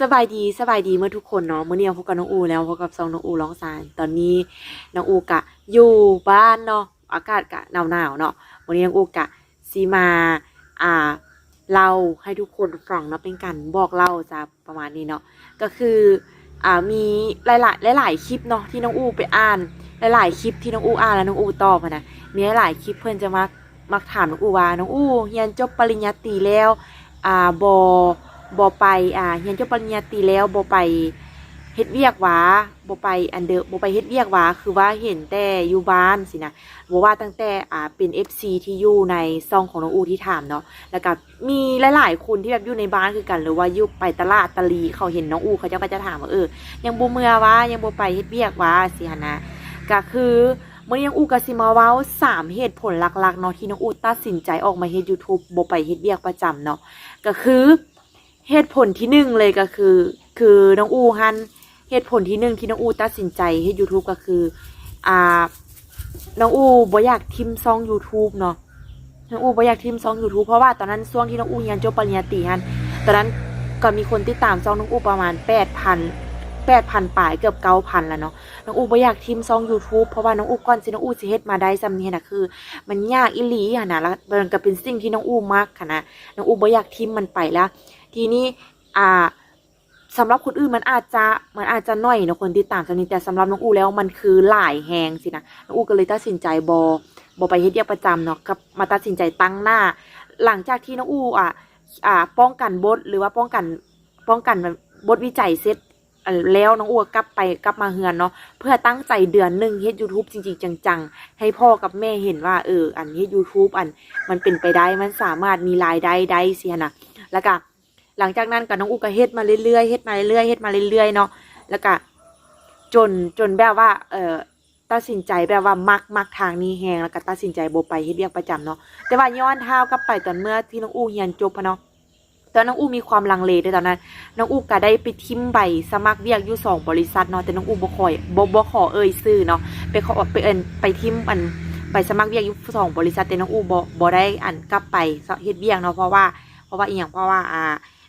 สบายดีสบายดีเมื่อทุกคนเนาะเมื่อเนี้พบกับน้องอูแล้วพบกับซองน้องอูร้องสายตอนนี้น้องอูกะอยู่บ้านเนาะอากาศกะหนาวหนาวเนาะวันนี้น้องอูกะซีมาอ่าเล่าให้ทุกคนฟังเนาะเป็นการบอกเล่าจะประมาณนี้เนาะก็คืออ่ามีหลายๆหลายๆคลิปเนาะที่น้องอูไปอ่านหลายๆคลิปที่น้องอูอ่านแล้วน้องอูตอบนะมีหลายๆคลิปเพื่อนจะมามักถามน้องอูว่าน้องอูเรียนจบปริญญาตรีแล้วอ่าบอ บ่ไปอ่าเรียนจบปริญญาตรีแล้วบ่ไปเฮ็ดเวียกหวาบ่ไปอันเดอบ่ไปเฮ็ดเวียกหวาคือว่าเห็นแต่อยู่บ้านสินะบ่ว่าตั้งแต่อ่าเป็น FC ที่อยู่ในซองของน้องอูที่ถามเนาะแล้วก็มีหลายๆคนที่แบบอยู่ในบ้านคือกัน หรือว่าอยู่ไปตลาดตะลีเขาเห็นน้องอูเขาเจ้าก็จะถามว่าเออยังบ่เมื่อวะยังบ่ไปเฮ็ดเวียกวาสิหนะก็คือเมื่อนี้องอูกสิมาเว้าสามเหตุผลหลักๆเนาะที่น้องอูตัดสินใจออกมาเฮ็ด YouTube บ่ไปเฮ็ดเวียกประจำเนาะก็คือ เหตุผลที่หนึ่งเลยก็คือ คือน้องอูฮันเหตุผลที่หนึ่งที่น้องอูตัดสินใจเฮ็ด YouTube ก็คือ อ่า น้องอูบ่อยากทิมซอง YouTube เนาะน้องอูบ่อยากทิมซอง YouTube เพราะว่าตอนนั้นช่วงที่น้องอูเรียนจบปริญญาตรีฮันตอนนั้นก็มีคนติดตามซองน้องอูประมาณ8,000 8,000ปลายเกือบ9,000แล้วเนาะน้องอูบ่อยากทิมซอง YouTube เพราะว่าน้องอูก่อนสิน้องอูสิเฮ็ดมาได้ซำนี้นะคือ มันยากอีหลีอะนะแล้วมันก็เป็นสิ่งที่น้องอูมักค่ะนะน้องอูบ่อยากทิมมันไปแล้ว ทีนี้อ่าสำหรับคนอื่นมันอาจจะมันอาจจะน้อยนะคนติดตามซำนี้แต่สำหรับน้องอูแล้วมันคือหลายแฮงสินะน้องอูก็เลยตัดสินใจบ่บ่ไปเฮ็ดเวียกประจำเนาะกับมาตัดสินใจตั้งหน้า หลังจากที่น้องอูอะอ่าป้องกันบทหรือว่าป้องกันป้องกันบทวิจัยเสร็จแล้วน้องอัวกลับไปกลับมาเฮือนเนาะเพื่อตั้งใจเดือนหนึ่งเฮ็ด YouTube จริง ๆ จังๆ ให้พ่อกับแม่เห็นว่าเอออันเฮ็ด YouTube อันมันเป็นไปได้มันสามารถมีรายได้ได้เสียนะแล้วก็ หลังจากนั้นก็น้องอูก็เฮ็ดมาเรื่อยๆเฮ็ดมาเรื่อยๆเฮ็ดมาเรื่อยๆเนาะแล้วก็จนจนแบบว่า เออตัดสินใจแบบว่ามักมักทางนี้แฮงแล้วก็ตัดสินใจโบไปเฮ็ดเวียกประจำเนาะแต่ว่าย้อนเท้ากลับไปตอนเมื่อที่น้องอูเรียนจบอะเนาะตอนน้องอูมีความลังเลด้วยตอนนั้นน้องอูก็ได้ไปทิมใบสมัครเรียกอยู่สองบริษัทเนาะแต่น้องอูบ่คอยบ่บ่ขอเอ่ยซื้อเนาะไปขอไปเอิ้นไปทิมอันไปสมัครเรียกอยู่สองบริษัทแต่น้องอูบ่บ่ได้อันกลับไปเฮ็ดเวียกเนาะเพราะว่าเพราะว่าอีหยังเพราะว่าอ่า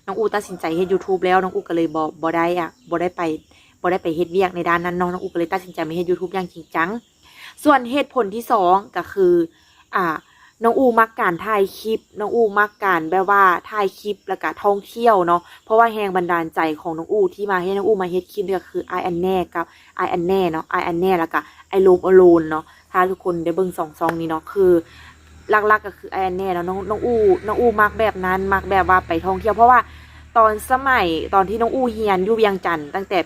น้องอูตัดสินใจเฮ็ด YouTube แล้วน้องอูก็เลยบ่บ่ได้อะบ่ได้ไปบ่ได้ไปเฮ็ดเวียกในด้านนั้นเนาะน้องอูก็เลยตัดสินใจมาเฮ็ด YouTube อย่างจริงจังส่วนเหตุผลที่สองก็คือ อ่า น้องอูมักการถ่ายคลิป น้องอูมักการแบบว่าถ่ายคลิปแล้วก็ท่องเที่ยวเนาะ เพราะว่าแรงบันดาลใจของน้องอูที่มาให้น้องอูมาเฮ็ดคลิปก็คือไออันแน่กับไออันแน่เนาะไออันแน่แล้วก็ไอโลมอโลนเนาะ ถ้าทุกคนได้เบิ่งสองซองนี้เนาะคือ หลักๆก็คือไออันแน่แล้วน้องน้องอูน้องอูมักแบบนั้นมักแบบว่าไปท่องเที่ยวเพราะว่าตอนสมัยตอนที่น้องอูเฮียนอยู่เวียงจันทร์ตั้งแต่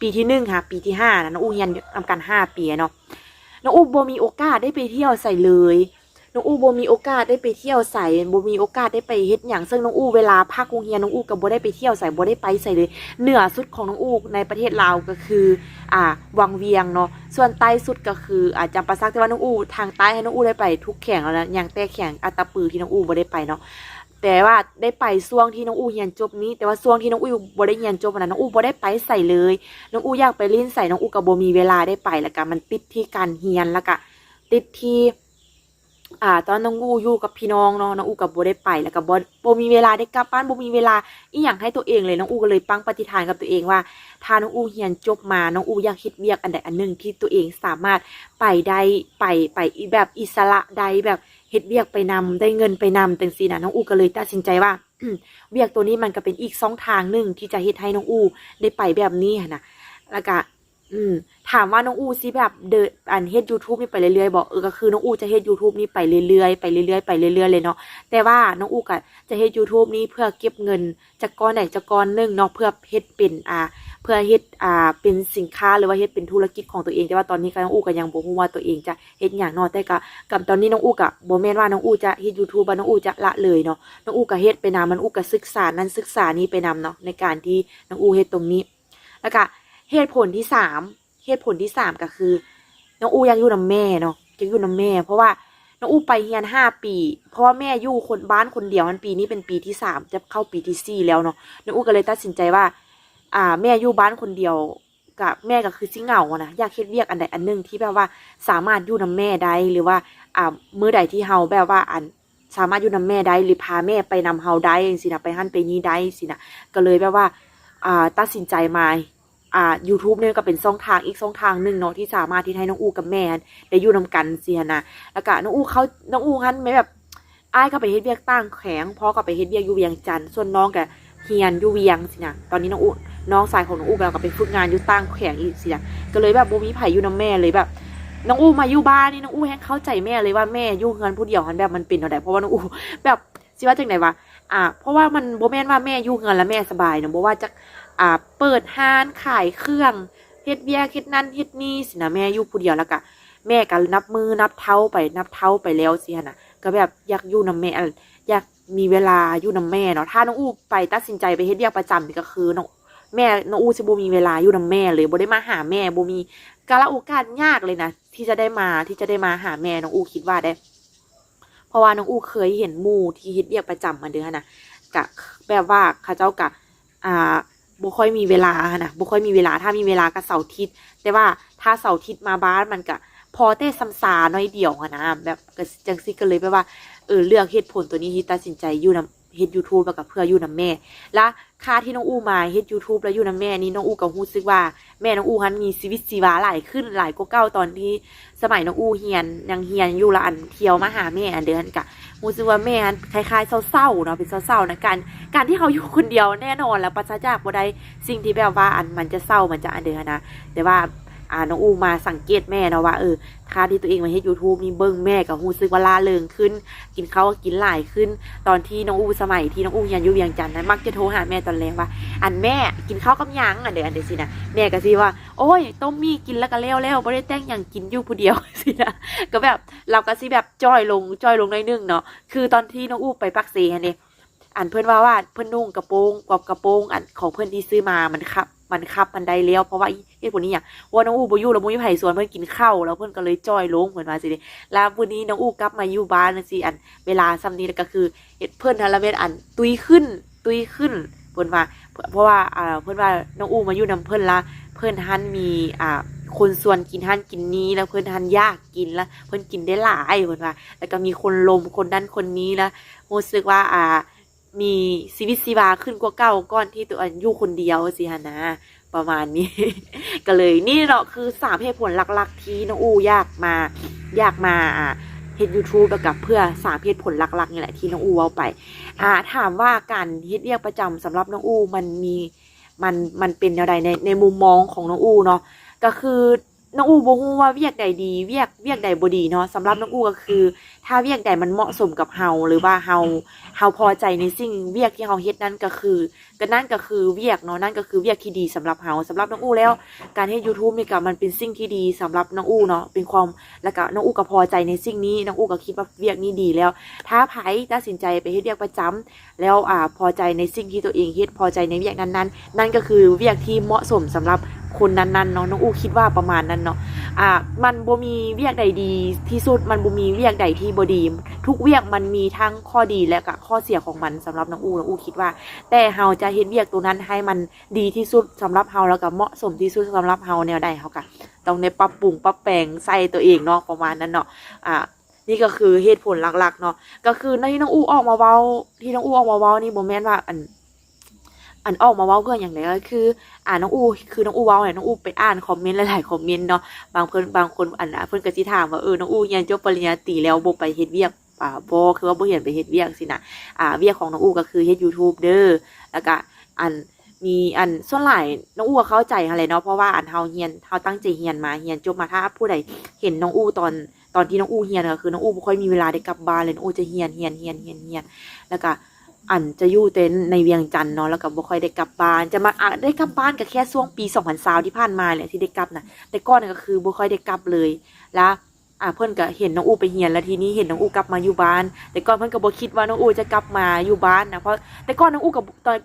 ปีที่หนึ่งค่ะ ปีที่ห้านะน้องอูเฮียนทำการห้าปีเนาะน้องอูโบมีโอกาสได้ไปเที่ยวใส่เลย น้องอูบ่มีโอกาสได้ไปเที่ยวใส่บ่มีโอกาสได้ไปเฮ็ดหยังซึ่งน้องอูเวลาพักโรงเรียนน้องอูก็บ่ได้ไปเที่ยวใส่บ่ได้ไปใส่เลยเหนือสุดของน้องอูในประเทศลาวก็คืออ่าวังเวียงเนาะส่วนใต้สุดก็คืออ่าจำปาสักแต่ว่าน้องอูทางใต้ให้น้องอูได้ไปทุกแข่งแล้วนะอย่างแต่แข่งอัตตปือที่น้องอูบ่ได้ไปเนาะแต่ว่าได้ไปช่วงที่น้องอูเรียนจบนี้ แต่ว่าช่วงที่น้องอูบ่ได้เรียนจบนนั้นน้องอูบ่ได้ไปใส่เลย น้องอูอยากไปเล่นใส่น้องอูก็บ่มีเวลาได้ไปแล้วก็มันติดที่การเรียนแล้วก็ติดที่ อ่า ตอนน้องอูอยู่กับพี่น้องเนาะน้องอูกับโบได้ไปแล้วก็บ่บ่มีเวลาได้กลับบ้านบ่มีเวลาอีหยังให้ตัวเองเลยน้องอูก็เลยตั้งปฏิฐานกับตัวเองว่าถ้าน้องอูเรียนจบมาน้องอูอยากเฮ็ดเวียกอันใดอันหนึ่งที่ตัวเองสามารถไปได้ไปไปแบบอิสระได้แบบเฮ็ดเวียกไปนำได้เงินไปนำจังซี่นะน้องอูก็เลยตัดสินใจว่าเวียกตัวนี้มันก็เป็นอีกช่องทางหนึ่งที่จะเฮ็ดให้น้องอูได้ไปแบบนี้นะแล้วก็ อืมถามว่าน้องอูสิแบบเดินอันเฮ็ด YouTube นี่ไปเรื่อยๆบอกเออก็คือน้องอูจะเฮ็ด YouTube นี่ไปเรื่อยๆไปเรื่อยๆไปเรื่อยๆเลยเนาะแต่ว่าน้องอูก็จะเฮ็ด YouTube นี้เพื่อเก็บเงินจากก้อนไหนจากก้อนหนึงเนาะเพื่อเฮ็ดเป็นอ่า เพื่อเฮ็ดอ่าเป็นสินค้าหรือว่าเฮ็ดเป็นธุรกิจของตัวเองแต่ว่าตอนนี้ก็น้องอูก็ยังบ่ฮู้ว่าตัวเองจะเฮ็ดหยังเนาะแต่ก็กับตอนนี้น้องอูก็บ่แม่นว่าน้องอูจะเฮ็ด YouTube ว่น้องอูจะละเลยเนาะน้องอูก็เฮ็ดไปนำมันอูก็ศึกษานั้นศึกษานี้ไปนำเนาะในการที่น้องอูเฮ็ดตรงนี้แล้วก็ เหตุผลที่สามเหตุผลที่สามก็คือน้องอูยังอยู่นำแม่เนาะยังอยู่นำแม่ เพราะว่าน้องอูไปเรียนห้าปี เพราะว่าแม่อยู่คนบ้านคนเดียวมันปีนี้เป็นปีที่สามจะเข้าปีที่สี่แล้วเนาะน้องอูก็เลยตัดสินใจว่า อ่า แม่อยู่บ้านคนเดียวกับแม่ก็คือสิเหงานะอยากเฮ็ดเวียกอันใดอันหนึ่งที่แบบว่าสามารถอยู่นำแม่ได้หรือว่าอ่ามื้อใดที่เฮาแบบว่าอันสามารถอยู่นำแม่ได้หรือพาแม่ไปนำเฮาได้จังซี่นะไปหั่นไปนี้ได้สินะก็เลยแบบว่าอ่าตัดสินใจมา อ่า YouTube เนี่ยก็เป็นช่องทางอีกช่องทางหนึ่งเนาะที่สามารถที่ให้น้องอูกับแม่ได้อยู่นำกันเสียนะแล้วก็น้องอูเขาน้องอูฮันไม่แบบอ้ายก็ไปเฮ็ดเวียกตั้งแข็งพ่อก็ไปเฮ็ดเวียกอยู่เวียงจันทน์ส่วนน้องก็เฮียนอยู่เวียงสินะตอนนี้น้องอูน้องสายของน้องอูเราก็ไปฝึกงานอยู่ตั้งแข็งอีกสินะก็เลยแบบบ่มีไผอยู่นำแม่เลยแบบน้องอูมาอยู่บ้านนี่น้องอูแฮงเข้าใจแม่เลยว่าแม่อยู่เงินผู้เดียวหันแบบมันเป็นเท่าใดเพราะว่าน้องอูแบบสิว่าจังไหนวะอ่าเพราะว่ามันบ่แม่นว่าแม่อยู่เงินแล้วแม่สบายเนาะบ่ว่าจะ อ่าเปิดห้านขายเครื่องเฮ็ดเวียเฮ็ดนั่นเฮ็ดนี่สินะแม่อยู่ผู้เดียวแล้วก็แม่ก็นับมือนับเท้าไปนับเท้าไปแล้วสิหั่นะก็แบบอยากอยู่นำแม่อยากมีเวลาอยู่นำแม่เนาะถ้าน้องอูไปตัดสินใจไปเฮ็ดเวียประจำนี่ก็คือน้องแม่น้องอูสิบ่มีเวลาอยู่นำแม่เลยบ่ได้มาหาแม่บ่มีกาลโอกาสยากเลยนะที่จะได้มาที่จะได้มาหาแม่น้องอูคิดว่าได้ เพราะว่าน้องอูเคยเห็นหมู่ที่เฮ็ดเรียกประจำมาเดือนนะกะแบบว่าเขาเจ้ากะอ่า บ่ค่อยมีเวลานะบ่ค่อยมีเวลาถ้ามีเวลาก็เสาร์อาทิตย์แต่ว่าถ้าเสาร์อาทิตย์มาบ้านมันก็พอแต่ซ้ำซาน้อยเดียวอะนะแบบจังซี่ก็เลยแบบว่าเออเลือกเหตุผลตัวนี้ที่ตัดสินใจอยู่นะ เฮ็ด YouTube แล้วก็เพื่ออยู่นำแม่ และค่าที่น้องอูมาเฮ็ด YouTube แล้วอยู่นำแม่นี่น้องอูก็รู้สึกว่าแม่น้องอูฮันมีชีวิตชีวาหลายขึ้นหลายกว่าเก่าตอนที่สมัยน้องอูเฮียนยังเฮียนอยู่ละอันเที่ยวมาหาแม่อันเดือนกะรู้สึกว่าแม่อันคล้ายๆเศร้าๆเนาะเป็นเศร้าๆนะการการที่เขาอยู่คนเดียวแน่นอนแล้วปราศจากบ่ได้สิ่งที่แบบว่าอันมันจะเศร้ามันจะอันเดือนนะแต่ว่า อ่าน้องอูมาสังเกตแม่นะว่าเออค่าที่ตัวเองมาเฮ็ด YouTube นี่เบิ่งแม่ก็รู้สึกว่าล่าเริงขึ้น กินข้าวกินหลายขึ้น ตอนที่น้องอูสมัยที่น้องอูเฮียนอยู่เวียงจันทน์นะมักจะโทรหาแม่ตอนแรกว่า อันแม่กินข้าวกับหยังอันเดียวอันเดียวสินะแม่ก็สิว่า โอ้ยต้มมีกินแล้วก็แล้วแล้วไม่ได้แต่งอย่างกินอยู่ผู้เดียวสินะก็แบบเราก็สิแบบจ้อยลงจ้อยลงน้อยนึงเนาะคือตอนที่น้องอูไปปักเซอันนี้อันเพื่อนว่าว่าเพื่อนนุ่งกระโปรงกับกระโปรงอันของเพื่อนที่ซื้อมามันคับ มันคับมันได้แล้วเพราะว่า เหตุผลนี้อย่างว่าน้องอู้บอยู่แล้วมุ้ยไผ่สวนเพื่อนกินข้าวแล้วเพื่อนก็เลยจ้อยลงเหมือนว่าสิเดะแล้ววันนี้น้องอู้กลับมาอยู่บ้านนะสิอันเวลาซ้ำนี้ก็คือเฮ็ดเพื่อนทันละเวทอันตุยขึ้น ตุยขึ้นเพื่อนว่าเพราะว่าอ่าเพื่อนว่าน้องอูมาอยู่นำเพื่อนละเพื่อนท่านมีอ่าคนส่วนกินท่านกินนี้แล้วเพื่อนท่านยากกินแล้วเพื่อนกินได้หลายเพื่อนว่า แล้วก็มีคนลมคนนั้นคนนี้แล้วรู้สึกว่าอ่ามีชีวิตชีวาขึ้นกว่าเก่าก่อนที่ตัวเองอยู่คนเดียวสิฮะนะ ประมาณนี้ ก็เลยนี่เนาะคือสามเหตุผลหลัก ๆ ที่น้องอูอยากมาอยากมาอ่าเฮ็ดยูทูบกับเพื่อสามเหตุผลหลักๆนี่แหละที่น้องอูเอาไป อ่าถามว่าการเฮ็ดเรียกประจำสำหรับน้องอูมันมีมันมันเป็นแนวใดในในมุมมองของน้องอูเนาะก็คือน้องอูบ่ฮู้ว่าเวียกใดดีเวียกเวียกใดบ่ดีเนาะสำหรับน้องอูก็คือ ถ้าเวียกใดมันเหมาะสมกับเฮาหรือว่าเฮาเฮาพอใจในสิ่งเวียกที่เฮาเฮ็ดนั่นก็คือก็นั่นก็คือเวียกเนาะนั่นก็คือเวียกที่ดีสำหรับเฮาสำหรับน้องอู้แล้ว การเฮ็ด YouTube นี่ก็มันเป็นสิ่งที่ดีสำหรับน้องอู้เนาะเป็นความแล้วก็น้องอู้ก็พอใจในสิ่งนี้น้องอู้ก็คิดว่าเวียกนี้ดีแล้ว ถ้าไผตัดสินใจไปเฮ็ดเวียกประจำแล้วอ่าพอใจในสิ่งที่ตัวเองเฮ็ดพอใจในเวียกนั้นๆ นั่นก็คือเวียกที่เหมาะสมสำหรับคนนั้นๆเนาะน้องอู้คิดว่าประมาณนั้นเนาะอ่ามันบ่มีเวียกใดดีที่สุดมันบ่มีเวียกใดที่บ่ดี ทุกเวียกมันมีทั้งข้อดีและก็ข้อเสียของมันสำหรับน้องอู้น้องอู้คิดว่า แต่เฮาจะเฮ็ดเวียกตัวนั้นให้มันดีที่สุดสำหรับเฮาแล้วก็เหมาะสมที่สุดสำหรับเฮาแนวใดเฮาก็ต้องได้ปรับปรุงปรับแปลงใส่ตัวเองเนาะประมาณนั้นเนาะอ่านี่ก็คือเหตุผลหลักๆเนาะก็คือในที่น้องอู้ออกมาเว้า ที่น้องอู้ออกมาเว้านี่โมแมนต์ว่าอันอันออกมาเว้าเพื่ออย่างไรก็คือ อ่านน้องอู้คือน้องอู้เว้าเนี่ยน้องอู้ไปอ่านคอมเมนต์หลายๆคอมเมนต์เนาะบางเพิ่อนบางคนอันนะเพิ่อนก็สิถามว่าเออน้องอู้เรียนจบปริญญาตรีแล้วบ่ไปเฮ็ดเวียก ป่าบ่คือว่าบ่เห็นไปเฮ็ดเวียกสินะอ่าเวียกของน้องอู้ก็คือเฮ็ด YouTube เด้อแล้วก็อันมีอันส่วนหลายน้องอู้เข้าใจอะไรเนาะเพราะว่าอันเฮาเฮียนเฮาตั้งใจเฮียนมาเฮียนจบมาถ้าผู้ใดเห็นน้องอู้ตอนตอนที่น้องอู้เฮียนก็คือน้องอู้บ่ค่อยมีเวลาได้กลับบ้านเลยน้องอู้จะเฮียนเฮียนเฮียนเฮียนเฮียนแล้วก็อันจะอยู่เต็นในเวียงจันทน์เนาะแล้วก็บ่ค่อยได้กลับบ้าน จะมาอะได้กลับบ้านก็แค่ช่วงปี2020ที่ผ่านมาแหละที่ได้กลับนะแต่ก่อนนั้นก็คือบ่ค่อยได้กลับเลยแล้ว อะเพื่อนก็เห็นน้องอูไปเฮียนแล้วทีนี้เห็นน้องอูกลับมาอยู่บ้าน แต่ก่อนเพื่อนก็บ่คิดว่าน้องอูจะกลับมาอยู่บ้านนะเพราะแต่ก่อนน้องอูกับตอน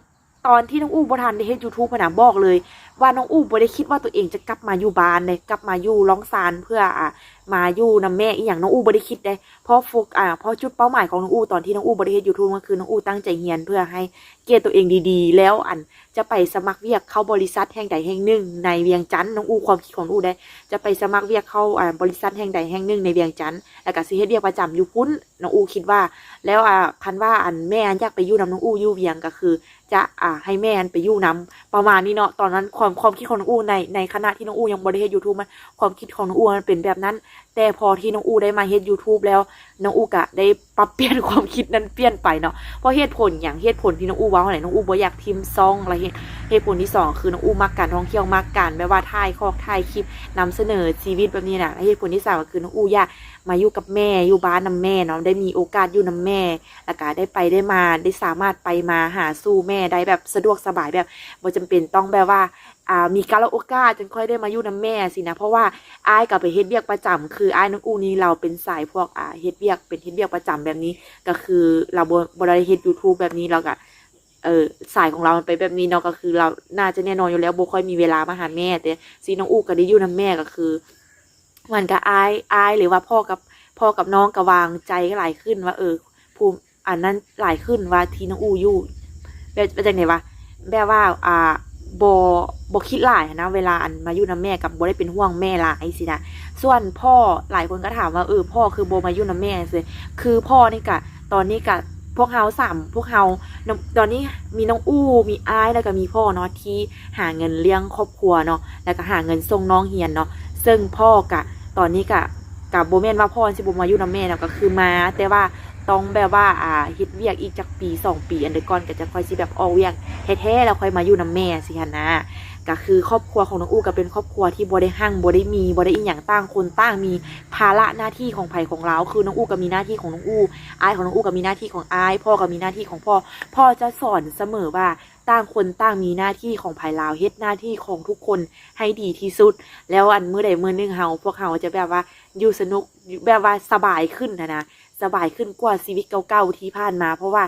ตอนที่น้องอูบทันได้เฮ็ด YouTube พะนะบอกเลย ว่าน้องอู้บ่ได้คิดว่าตัวเองจะกลับมาอยู่บ้านเลยกลับมาอยู่ร้องซานเพื่ออ่ามาอยู่นำแม่อีหยังน้องอู้บ่ได้คิดเลยเพราะโฟกอ่าเพราะจุดเป้าหมายของน้องอู้ตอนที่น้องอู้บ่ได้เฮ็ด YouTube ก็คือน้องอู้ตั้งใจเรียนเพื่อให้เกรดตัวเองดีๆ แล้วอันจะไปสมัครเวียกเข้าบริษัทแห่งใดแห่งหนึ่ง ในเวียงจันทน์น้องอู้ความคิดของน้องอู้ได้จะไปสมัครเวียกเข้าอ่าบริษัทแห่งใดแห่งหนึ่งในเวียงจันทน์แล้วก็สิเฮ็ดเวียกประจำอยู่พุ่นน้องอู้คิดว่า แล้วอ่าคันว่าอันแม่อยากไปอยู่นำน้องอู้อยู่เวียงก็คือ จะอ่าให้แม่อันไปอยู่นำประมาณนี้เนาะตอนนั้นความความคิดของน้องอู้ในในขณะที่น้องอู้ยังบริเฮ็ด YouTube มันความคิดของน้องอู้มันเป็นแบบนั้นแต่พอที่น้องอูได้มาเฮ็ด YouTube แล้วน้องอูก็ได้ปรับเปลี่ยนความคิดนั้นเปลี่ยนไปเนาะเพราะเหตุผลอย่างเหตุผลที่น้องอูว้าไหนน้องอูบ่อยากพิมพ์ซองอะไรเหตุผลที่สองคือน้องอูมักการท่องเที่ยวมักการแบบว่าถ่ายคอกถ่ายคลิปนำเสนอชีวิตแบบนี้น่ะและเหตุผลที่สามก็คือน้องอูอยากมาอยู่กับแม่อยู่บ้านนำแม่เนาะได้มีโอกาสอยู่นำแม่แล้วก็ได้ไปได้มาได้สามารถไปมาหาสู่แม่ได้แบบสะดวกสบายแบบบ่จำเป็นต้องแบบว่า อ่ามีการละโอกาสจนค่อยได้มาอยู่นำแม่สินะเพราะว่าอ้ายกับไปเฮ็ดเวียกประจำคืออ้ายน้องอูนี่เราเป็นสายพวกอ่าเฮ็ดเวียกเป็นเฮ็ดเวียกประจำแบบนี้ ก็คือเราบ่บ่ได้เฮ็ด YouTube แบบนี้เราก็เออสายของเรามันไปแบบนี้เนาะก็คือเราน่าจะแน่นอนอยู่แล้วบค่อยมีเวลามาหาแม่ แต่ซีน้องอูก็ได้อยู่นำแม่ก็คือมันก็อายอายหรือว่าพ่อกับพ่อกับน้องก็วางใจหลายขึ้นว่า เออ ภูมิอันนั้นหลายขึ้นว่าที่น้องอูอยู่แบบเป็นจังไงวะแบบว่าอ่า บอบคิดหลายนะเวลาอันมาอยู่นํแม่กับบได้เป็นห่วงแม่หลายสินะส่วนพ่อหลายคนก็ถามว่าเออพ่อคือโบมาอยู่นํแม่สิคือพ่อนี่กะตอนนี้กะพวกเฮาสามพวกเฮาตอนนี้มีน้องอู้มีอ้ายแล้วก็มีพ่อเนาะที่หาเงินเลี้ยงครอบครัวเนาะแล้วก็หาเงินส่งน้องเรียนเนาะซึ่งพ่อกะตอนนี้กะกับโบแมนว่าพ่อสิบมาอยู่นํแม่เนาะก็คือมา แต่ว่า ต้องแบบว่าอ่าเฮ็ดเวียกอีกจากปีสองปี อันเดอร์ก่อนก็จะค่อยสิแบบออกเวียกแท้ๆแล้วค่อยมาอยู่นำแม่สิฮะนะก็คือครอบครัวของน้องอู้ก็เป็นครอบครัวที่บ่ได้หั่งบ่ได้มีบ่ได้อีหยังต่างคนต่างมีภาระหน้าที่ของไผของเราคือน้องอู้ก็มีหน้าที่ของน้องอู้อายของน้องอู้ก็มีหน้าที่ของอายพ่อก็มีหน้าที่ของพ่อพ่อจะสอนเสมอว่าต่างคนต่างมีหน้าที่ของภายลาวเฮ็ดหน้าที่ของทุกคนให้ดีที่สุด แล้วอันเมื้อใดเมื้อหนึงเฮาพวกเฮาจะแบบว่าอยู่สนุกแบบว่าสบายขึ้นนะนะ สบายขึ้นกว่าชีวิตเก่าๆที่ผ่านมา เพราะว่า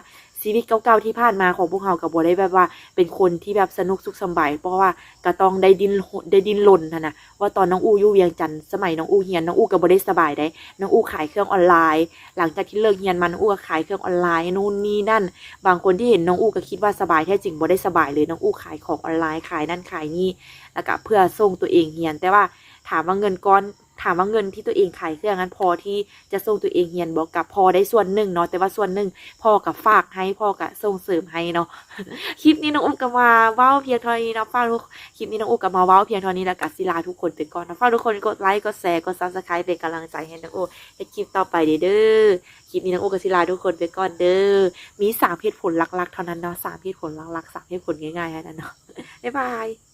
ชีวิตเก่าๆที่ผ่านมาของพวกเรากับบัได้แบบว่า เป็นคนที่แบบสนุกสุขสบาย เพราะว่าก็ต้องได้ดินได้ดินหล่นนะนะว่าตอนน้องอูอยู่เวียงจันทน์สมัยน้องอูเฮียนน้องอูกับบัได้สบายได้ น้องอูขายเครื่องออนไลน์ หลังจากที่เลิกเฮียนมาน้องอูก็ขายเครื่องออนไลน์นู่นนี่นั่น บางคนที่เห็นน้องอูก็คิดว่าสบายแท้จริงบัได้สบายเลยน้องอูขายของออนไลน์ขายนั่นขายนี่แล้วก็เพื่อส่งตัวเองเฮียนแต่ว่าถามว่าเงินก้อน ถามว่าเงินที่ตัวเองขายเครื่องนั้นพอที่จะส่งตัวเองเรียนบอกกับพอได้ส่วนหนึ่งเนาะแต่ว่าส่วนหนึ่งพ่อกับฝากให้พ่อกับส่งเสริมให้เนาะคลิปนี้น้องอุ้มก็มาว้าเพียงเท่านี้นะฝากทุกคลิปนี้น้องอุ้มก็มาว้าเพียงเท่านี้แล้วกัศิลาทุกคนไปก่อนนะฝากทุกคนกดไลค์กดแชร์กดซับสไครป์เป็นกำลังใจให้น้องอุ้มให้คลิปต่อไปเด้อคลิปนี้น้องอุ้มกับศิลาทุกคนไปก่อนเด้อมีสามเหตุผลหลักๆเท่านั้นเนาะสามเหตุผลหลักๆสามเหตุผลง่ายๆเท่นั้นเนาะบ๊ายบาย